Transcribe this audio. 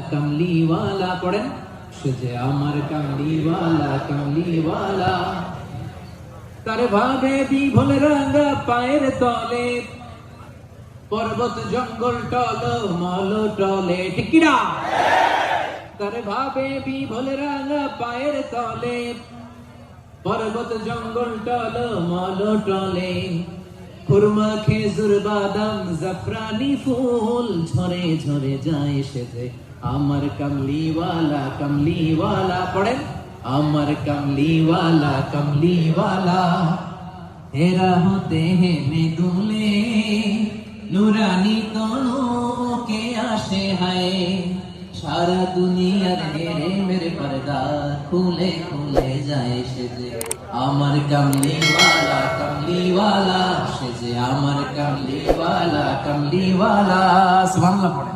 কামলিওয়ালা পড়েন? সে যে আমার কামলিওয়ালা কামলিওয়ালা। তার ভাবে বিভোল রাঙ্গা পায়ের তলে, পর্বত জঙ্গল টল, মল টলে ঠিকিরা তার ভাবে বিভোল রাঙ্গা পায়ের তলে, পর্বত জঙ্গল টল, মল টলে। খুরমা খেজুর, বাদাম, জাফরানি ফুল, ঝরে ঝরে যায় সেজে। আমার কামলিওয়ালা কামলিওয়ালা, পড়েন? আমার কামলিওয়ালা কামলিওয়ালা। হেরা হতে হেমে দুলে নুরানি তনু কে আসে হায়। সারা দুনিয়ার হেরে মেরে পর্দা খুলে খুলে যায় সে আমার কামলিওয়ালা যে আমার কামলিওয়ালা কামলিওয়ালা সুবহানাল্লাহ পড়ে।